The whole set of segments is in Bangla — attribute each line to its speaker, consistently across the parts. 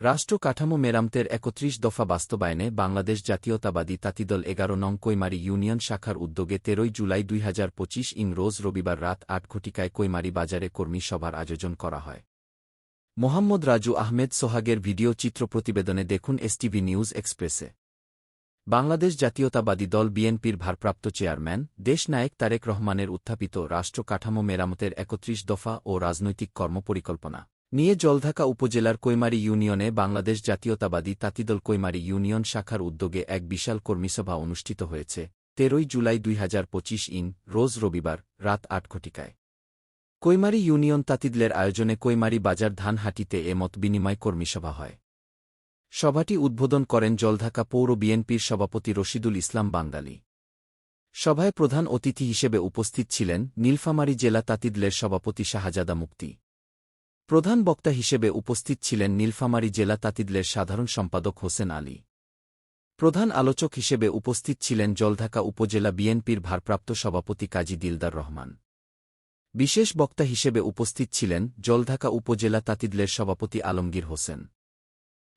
Speaker 1: রাষ্ট্র কাঠামো মেরামতের একত্রিশ দফা বাস্তবায়নে বাংলাদেশ জাতীয়তাবাদী তাঁতিদল এগারো নং কৈমারি ইউনিয়ন শাখার উদ্যোগে তেরোই জুলাই দুই হাজার পঁচিশ ইং রোজ রবিবার রাত আট ঘটিকায় কৈমারি বাজারে কর্মী সভার আয়োজন করা হয়। মোহাম্মদ রাজু আহমেদ সোহাগের ভিডিও চিত্র প্রতিবেদনে দেখুন এসটিভি নিউজ এক্সপ্রেসে। বাংলাদেশ জাতীয়তাবাদী দল বিএনপির ভারপ্রাপ্ত চেয়ারম্যান দেশনায়ক তারেক রহমানের উত্থাপিত রাষ্ট্র কাঠামো মেরামতের একত্রিশ দফা ও রাজনৈতিক কর্মপরিকল্পনা। নিয়ে জলঢাকা উপজেলার কৈমারি ইউনিয়নে বাংলাদেশ জাতীয়তাবাদী তাঁতিদল কৈমারি ইউনিয়ন শাখার উদ্যোগে এক বিশাল কর্মীসভা অনুষ্ঠিত হয়েছে, তেরোই জুলাই দুই হাজার পঁচিশ ইন, রোজ রবিবার, রাত আট ঘটিকায়। কৈমারি ইউনিয়ন তাঁতিদলের আয়োজনে কৈমারি বাজার ধানহাটিতে এ মত বিনিময় কর্মীসভা হয়। সভাটি উদ্বোধন করেন জলঢাকা পৌর বিএনপির সভাপতি রশিদুল ইসলাম বাঙ্গালী সভায় প্রধান অতিথি হিসেবে উপস্থিত ছিলেন নীলফামারী জেলা তাঁতিদলের সভাপতি শাহজাদা মুক্তি প্রধান বক্তা হিসেবে উপস্থিত ছিলেন নীলফামারী জেলা তাতিদলের সাধারণ সম্পাদক হোসেন আলী। প্রধান আলোচক হিসেবে উপস্থিত ছিলেন জলঢাকা উপজেলা বিএনপির ভারপ্রাপ্ত সভাপতি কাজী দিলদার রহমান। বিশেষ বক্তা হিসেবে উপস্থিত ছিলেন জলঢাকা উপজেলা তাতিদলের সভাপতি আলমগীর হোসেন।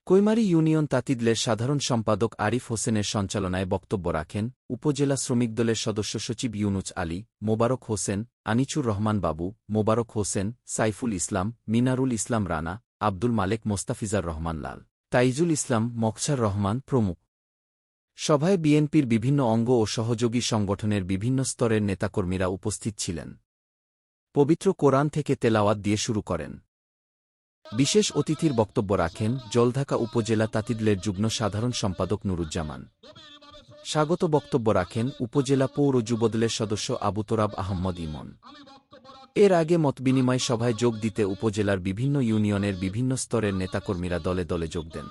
Speaker 1: কৈমারি ইউনিয়ন তাঁতিদলের সাধারণ সম্পাদক আরিফ হোসেনের সঞ্চালনায় বক্তব্য রাখেন উপজেলা শ্রমিক দলের সদস্য সচিব ইউনুচ আলী, মোবারক হোসেন, আনিচুর রহমান বাবু, মোবারক হোসেন, সাইফুল ইসলাম, মিনারুল ইসলাম রানা, আব্দুল মালেক মোস্তাফিজার রহমান লাল, তাইজুল ইসলাম মকসার রহমান প্রমুখ। সভায় বিএনপির বিভিন্ন অঙ্গ ও সহযোগী সংগঠনের বিভিন্ন স্তরের নেতাকর্মীরা উপস্থিত ছিলেন। পবিত্র কোরআন থেকে তেলাওয়াত দিয়ে শুরু করেন। বিশেষ অতিথির বক্তব্য রাখেন জলঢাকা উপজেলা তাতিদলের যুগ্ম সাধারণ সম্পাদক নুরুজ্জামান। স্বাগত বক্তব্য রাখেন উপজেলা পৌর যুবদলের সদস্য আবু তোরাব আহম্মদ ইমন। এর আগে মতবিনিময় সভায় যোগ দিতে উপজেলার বিভিন্ন ইউনিয়নের বিভিন্ন স্তরের নেতাকর্মীরা দলে দলে যোগ দেন।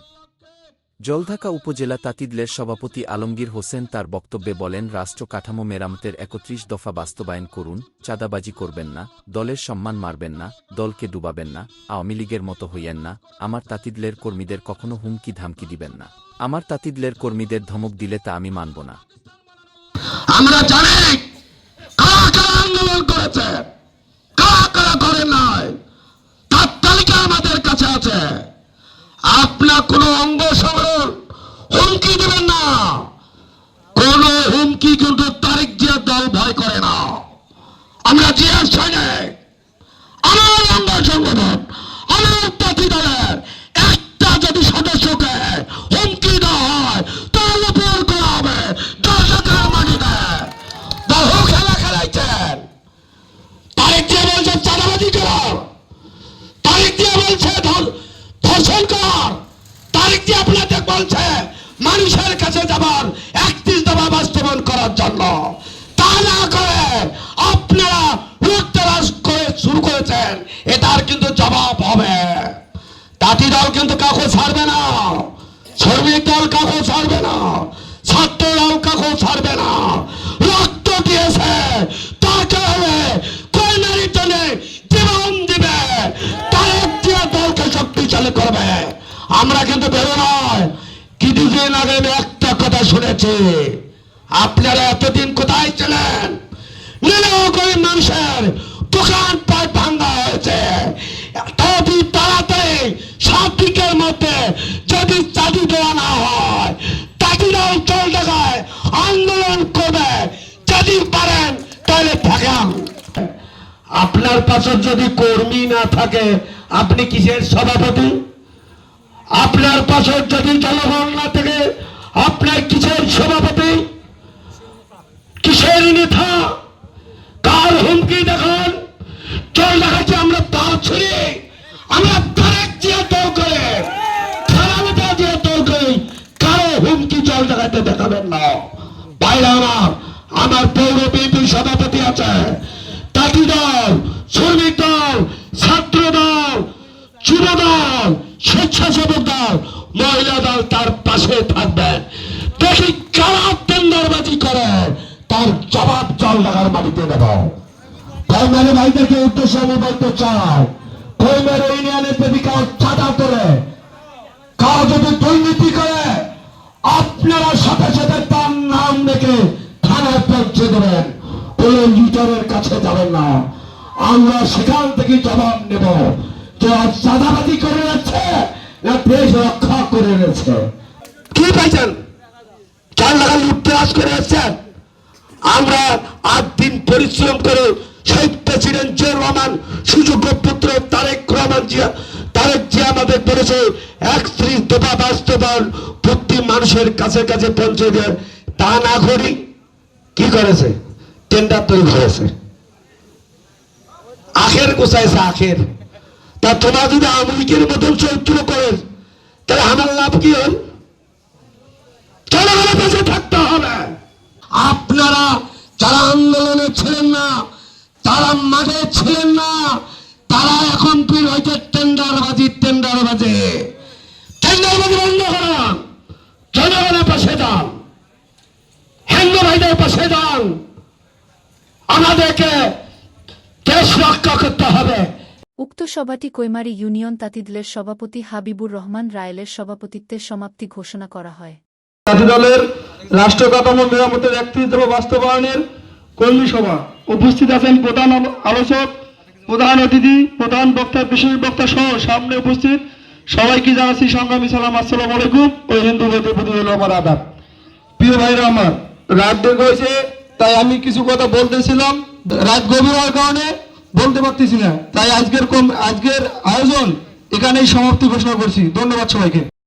Speaker 1: জলঢাকা উপজেলা তাঁতিদলের সভাপতি আলমগীর হোসেন তার বক্তব্যে বলেন, রাষ্ট্র কাঠামো মেরামতের একত্রিশ দফা বাস্তবায়ন করুন, চাঁদাবাজি করবেন না, দলের সম্মান মারবেন না, দলকে ডুবাবেন না, আওয়ামী লীগের মতো হইয়েন না, আমার তাঁতিদলের কর্মীদের কখনো হুমকি ধামকি দিবেন না, আমার তাঁতিদলের কর্মীদের ধমক দিলে তা আমি মানব না।
Speaker 2: আমরা জানি আন্দোলন করেছে, কারা কারা করে নাই, তার তালিকা আমাদের কাছে আছে। আপনার কোন অঙ্গ সংগ্রহ হুমকি দেবেন না। কোন হুমকি কিন্তু তারিখ জিয়া দল ভয় করে না। আমরা জিয়ার সৈনিক। আমার অঙ্গ সংগঠন মানুষের কাছে যাবার একত্রিশ দফা বাস্তবায়ন করার জন্য, তা না করে আপনারা লুটতরাজ করে শুরু করেছেন, এটার কিন্তু জবাব হবে। তাঁতি দল কিন্তু কাউকে ছাড়বে না, শ্রমিক দল কাউকে ছাড়বে না, ছাত্র দল কাউকে ছাড়বে না। রক্ত দিয়েছে, তাকে হবে কয়নারি জন্য জীবন দিবে দিয়ে দলকে শক্তিশালী করবে। আমরা কিন্তু বেরো শুনেছি। আপনারা এতদিন কোথায় ছিলেন? গরিব মানুষের দোকান পাট ভাঙ্গা হয়েছে। তবে তাড়াতাড়ি সাত মধ্যে যদি চাকরি দেওয়া না হয় চাকরিরাও চল দেখায়, আন্দোলন করবে। যদি পারেন, তাহলে থাকাম আপনার পাশে যদি কর্মী না থাকে, আপনি কিসের সভাপতি? আপনার পাশে যদি জনগণ না থাকে আপনার কিসের সভাপতি? কিসের নেতা? কার হুমকি দেখান? চল দেখাচ্ছি, আমরা তার ছুড়ে। আমরা তারেক যে তোর করে খারাপটা যে তোর করে, কারও হুমকি চল দেখাতে দেখাবেন না। বাইরে আমার আমার পৌর বিএনপির সভাপতি আছে তাঁতি দল শ্রমিক দল ছাত্র দল যুব দল স্বেচ্ছাসেবক দল মহিলা তার পাশে থাকবেন দেখি কারা টেন্ডারবাজি করে, তার জবাব জল লাগার মাটিতে দেব। কলমের ভাইদেরকে উদ্দেশ্যে আমি বলতে চাই, কলমের ইউনিয়নের কাউ চাঁদা করে কাউ যদি দুর্নীতি করে, আপনারা সাথে সাথে তার নাম রেখে থানায় পৌঁছে দেবেন। কোন লিডারের কাছে যাবেন না। আমরা সেখান থেকে জবাব নেব যে চাঁদাবাজি করে যাচ্ছে পাইছেন? চার আট দিন পরিশ্রম করে রহমান পুত্র তারেক রহমান জিয়া। তারেক আমাদের একত্রিশ দফা বাস্তবায়ন প্রতি মানুষের কাছে কাছে পৌঁছে দেয়। তা না করি কি করেছে? টেন্ডার তৈরি করেছে। আখের গোছাইছে আখের। তা তোমার যদি আমেরিকের মতন চরিত্র করেন তাহলে আমার লাভ কি হল? জনগণের কাছে থাকতে হবে। আপনারা যারা আন্দোলনে ছিলেন না তারা মাঠে ছিলেন না তারা এখন ফির হয়েছে টেন্ডারবাজি টেন্ডারবাজি। টেন্ডারবাজি বন্ধ করান জনগণের পাশে যান। হিন্দু ভাইদের পাশে যান। আমাদেরকে দেশ রক্ষা করতে হবে।
Speaker 3: উক্ত সভাটি কৈমারি ইউনিয়ন তাঁতিদলের সভাপতি হাবিবুর রহমান রায়েলের সভাপতিত্বে সমাপ্তি ঘোষণা করা হয়।
Speaker 4: জাতীয় দলের রাষ্ট্র মেরামতের একত্রিশ বাস্তবায়নের কর্মী সভা উপস্থিত আছেন প্রধান আলো- আলোচক, প্রধান অতিথি, প্রধান বক্তা, বিশেষ বক্তা সহ সামনে উপস্থিত সবাইকে জানাচ্ছি সংগ্রামী সালাম, আসসালামু আলাইকুম ও হিন্দু ভাইদের প্রতি আমার আদাব। প্রিয় ভাইরা আমার, রাত হয়েছে, তাই আমি কিছু কথা বলতেছিলাম রাত গভীর হওয়ার কারণে বলতে পারতেছি না। তাই আজকের কম আজকের আয়োজন এখানেই সমাপ্তি ঘোষণা করছি। ধন্যবাদ সবাইকে।